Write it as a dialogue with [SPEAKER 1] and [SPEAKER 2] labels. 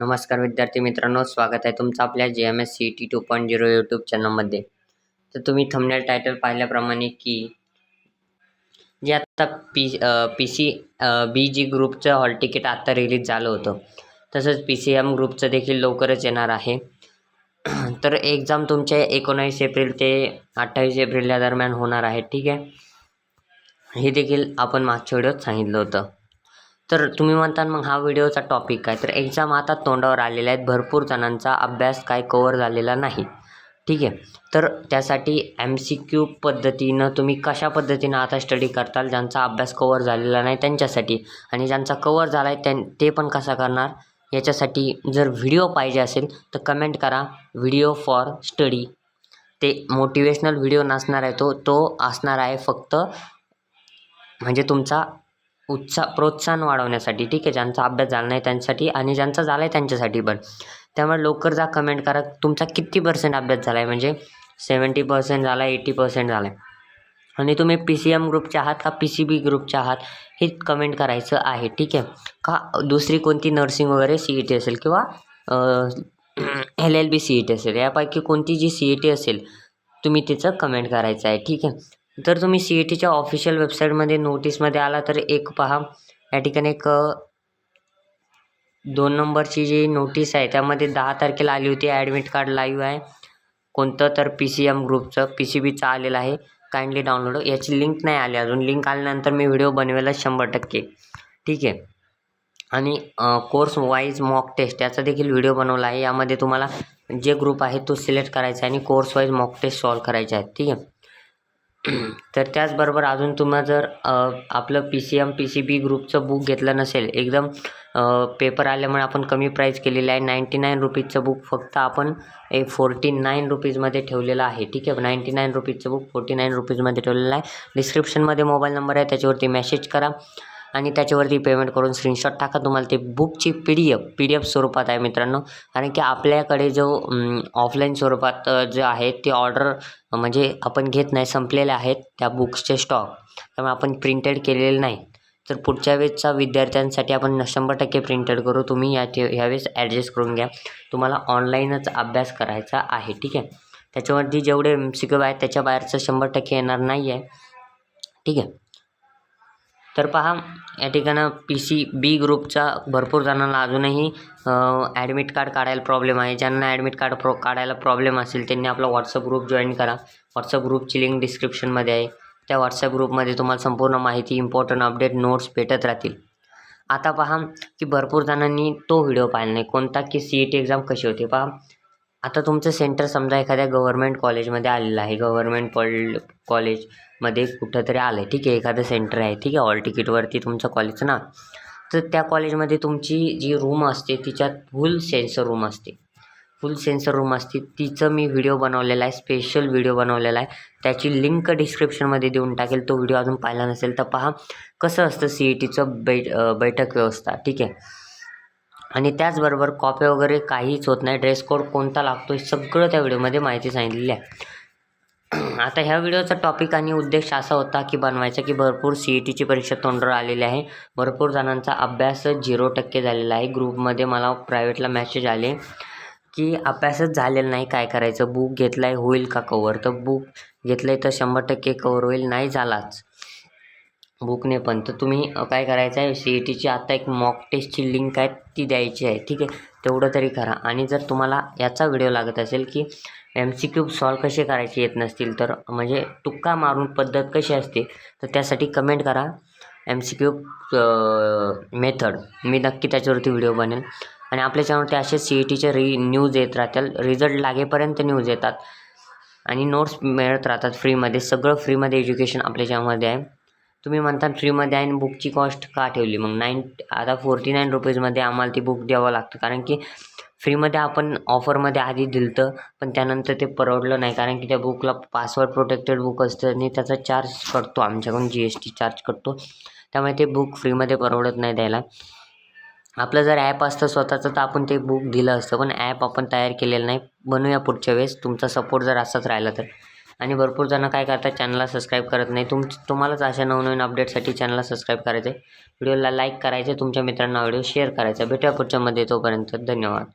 [SPEAKER 1] नमस्कार विद्यार्थी मित्रांनो स्वागत आहे तुमचं आपल्या जे M S C T two point zero YouTube चॅनलमध्ये तर तुम्ही थंबनेल टायटल पाहिल्याप्रमाणे की जे आत्ता P P C B G ग्रुपचं हॉल तिकीट आत्ता रिलीज झालं होतं. तसंच पी सी एम ग्रुपचं देखील लवकरच येणार आहे. तर एक्झाम तुमच्या एकोणावीस एप्रिल ते अठ्ठावीस एप्रिल या दरम्यान होणार आहे ठीक आहे? हे देखील आपण मागच्या व्हिडिओत सांगितलं होतं. तर तुम्ही म्हणता मग हा व्हिडिओचा टॉपिक काय? तर एक्झाम आता तोंडावर आलेल्या आहेत. भरपूर जणांचा अभ्यास काय कवर झालेला नाही. ठीक आहे? तर त्यासाठी एम सी क्यू पद्धतीनं तुम्ही कशा पद्धतीनं आता स्टडी करताल? ज्यांचा अभ्यास कवर झालेला नाही त्यांच्यासाठी. आणि ज्यांचा कवर झाला आहे त्यां ते पण कसा करणार? याच्यासाठी जर व्हिडिओ पाहिजे असेल तर कमेंट करा. व्हिडिओ फॉर स्टडी ते मोटिवेशनल व्हिडिओ नसणार आहे तो. तो असणार आहे फक्त म्हणजे तुमचा उत्साह प्रोत्साहन वाढवण्यासाठी. ठीक आहे ज्यांचा अभ्यास झाला नाही त्यांच्यासाठी आणि ज्यांचा झाला आहे त्यांच्यासाठी पण. त्यामुळे लवकर जा कमेंट करा. तुमचा किती पर्सेंट अभ्यास झाला आहे म्हणजे सेवन्टी पर्सेंट झाला आहे एटी पर्सेंट झाला आहे आणि तुम्ही पी सी एम ग्रुपचे आहात का? पी सी बी ग्रुपचे आहात? हे कमेंट करायचं आहे. ठीक आहे? का दुसरी कोणती नर्सिंग वगैरे सी ई टी असेल किंवा L L B C E T असेल? यापैकी कोणती जी सी ई टी असेल तुम्ही तिचं कमेंट करायचं आहे. ठीक आहे? तर तुम्ही सी ई टीच्या ऑफिशियल वेबसाईटमध्ये नोटीसमध्ये आला तर एक पहा. या ठिकाणी एक दोन नंबरची जी नोटीस आहे त्यामध्ये दहा तारखेला आली होती. ॲडमिट कार्ड लाईव्ह आहे. कोणतं तर पी सी एम ग्रुपचं पी सी बीचं आलेलं आहे. काइंडली डाउनलोड याची लिंक नाही आली अजून. लिंक आल्यानंतर मी व्हिडिओ बनवेला शंभर टक्के. ठीक आहे. आणि कोर्स वाईज मॉक टेस्ट याचा देखील व्हिडिओ बनवला आहे. यामध्ये तुम्हाला जे ग्रुप आहे तो सिलेक्ट करायचा आहे आणि course wise mock test solve करायचा आहे ठीक आहे. तर त्याचबरोबर अजून तुम्हाला जर आपलं P C M P C B ग्रुपचं बुक घेतलं नसेल एकदम पेपर आल्यामुळे आपण कमी प्राईज केलेलं आहे. नाईंटी नाईन रुपीजचं बुक फक्त आपण ए फोर्टी नाईन रुपीजमध्ये ठेवलेलं आहे. ठीक आहे? नाईंटी नाईन रुपीजचं बुक फोर्टी नाईन रुपीजमध्ये ठेवलेलं आहे. डिस्क्रिप्शनमध्ये मोबाईल नंबर आहे त्याच्यावरती मेसेज करा. आणि त्याच्यावरती पेमेंट करून स्क्रीनशॉट टाका. तुम्हाला ते बुकची P D F P D F स्वरूपात आहे मित्रांनो. कारण की आपल्याकडे जो ऑफलाईन स्वरूपात जे आहे ते ऑर्डर म्हणजे आपण घेत नाही संपलेले आहेत त्या बुक्सचे स्टॉक त्यामुळे आपण प्रिंटेड केलेले नाही. तर पुढच्या वेळेसचा विद्यार्थ्यांसाठी आपण शंभर टक्के प्रिंटेड करू. तुम्ही या ह्यावेळेस ॲडजस्ट करून घ्या. तुम्हाला ऑनलाईनच अभ्यास करायचा आहे ठीक आहे? त्याच्यावरती जेवढे एम सी क्यू आहेत त्याच्या बाहेरचं शंभर टक्के येणार नाही आहे ठीक आहे? तर पहा या ठिकाणं पी सी बी ग्रुपचा भरपूर जणांना अजूनही ॲडमिट कार्ड काढायला प्रॉब्लेम आहे. ज्यांना ॲडमिट कार्ड प्रो काढायला प्रॉब्लेम असेल त्यांनी आपला व्हॉट्सअप ग्रुप जॉईन करा. व्हॉट्सअप ग्रुपची लिंक डिस्क्रिप्शनमध्ये आहे. त्या व्हॉट्सअप ग्रुपमध्ये तुम्हाला संपूर्ण माहिती इम्पॉर्टंट अपडेट नोट्स भेटत राहतील. आता पहा की भरपूर जणांनी तो व्हिडिओ पाहिला नाही. कोणता की सी ई टी एक्झाम कशी होते? पहा आता तुमचं सेंटर समजा एखाद्या गव्हर्मेंट कॉलेजमध्ये आलेलं आहे गव्हर्मेंट कॉल कॉलेजमध्ये कुठंतरी आलं आहे ठीक आहे एखादं सेंटर आहे ठीक आहे ऑल तिकीटवरती तुमचं कॉलेजचं नाव. तर त्या कॉलेजमध्ये तुमची जी रूम असते तिच्यात फुल सेन्सर रूम असते. फुल सेन्सर रूम असते. तिचं मी व्हिडिओ बनवलेला आहे स्पेशल व्हिडिओ बनवलेला आहे. त्याची लिंक डिस्क्रिप्शनमध्ये देऊन टाकेल. तो व्हिडिओ अजून पाहिला नसेल तर पहा कसं असतं सी ई टीचं बै बैठक व्यवस्था ठीक आहे. आणि त्याचबरोबर कॉपी वगैरे काहीच होत नाही. ड्रेस कोड कोणता लागतो हे सगळं त्या व्हिडिओमध्ये माहिती सांगितलेली आहे. आता ह्या व्हिडिओचा टॉपिक आणि उद्देश असा होता की बनवायचा की भरपूर सी ई टीची परीक्षा तोंडावर आलेली आहे. भरपूर जणांचा अभ्यास झिरो टक्के झालेला आहे. ग्रुपमध्ये मला प्रायव्हेटला मॅसेज आले की अभ्यासच झालेला नाही काय करायचं? बुक घेतलं आहे होईल का कवर तर बुक घेतलं आहे तर शंभर टक्के कवर होईल नाही झालाच. बुकने. पण तर तुम्ही काय करायचं आहे सी ई टीची आत्ता एक मॉक टेस्टची लिंक आहे ती द्यायची आहे. ठीक आहे? तेवढं तरी करा. आणि जर तुम्हाला याचा व्हिडिओ लागत असेल की एम सी क्यूब सॉल्व कसे करायचे येत नसतील तर म्हणजे तुक्का मारून पद्धत कशी असते तर त्यासाठी कमेंट करा एम सी क्यूब मेथड मी नक्की त्याच्यावरती व्हिडिओ बनेल. आणि आपल्या चॅनलवरती असे सी ई टीचे री न्यूज येत राहतील. रिझल्ट लागेपर्यंत न्यूज येतात. आणि नोट्स मिळत राहतात फ्रीमध्ये सगळं फ्रीमध्ये एज्युकेशन आपल्या चॅनलमध्ये आहे. तुम्ही म्हणता फ्रीमध्ये आहे आणि बुकची कॉस्ट का ठेवली? मग नाईन आता फोर्टी नाईन रुपीजमध्ये आम्हाला ती बुक द्यावं लागतं. कारण की फ्रीमध्ये आपण ऑफरमध्ये आधी दिलं पण त्यानंतर ते परवडलं नाही. कारण की त्या बुकला पासवर्ड प्रोटेक्टेड बुक असतं आणि त्याचा चार्ज कटतो आमच्याकडून जी एस टी चार्ज कटतो. त्यामुळे ते बुक फ्रीमध्ये परवडत नाही द्यायला. आपलं जर ॲप असतं स्वतःचं तर आपण ते बुक दिलं असतं. पण ॲप आपण तयार केलेलं नाही. बनवूया पुढच्या वेळेस. तुमचा सपोर्ट जर असाच राहिला तर. आणि भरपूर जणं काय करतात चॅनलला सबस्क्राईब करत नाही. तुम तुम्हालाच अशा नवनवीन अपडेटसाठी चॅनलला सबस्क्राईब करायचं आहे व्हिडिओला लाईक करायचं तुमच्या मित्रांना व्हिडिओ शेअर करायचा भेटूया पुढच्यामध्ये तोपर्यंत. धन्यवाद.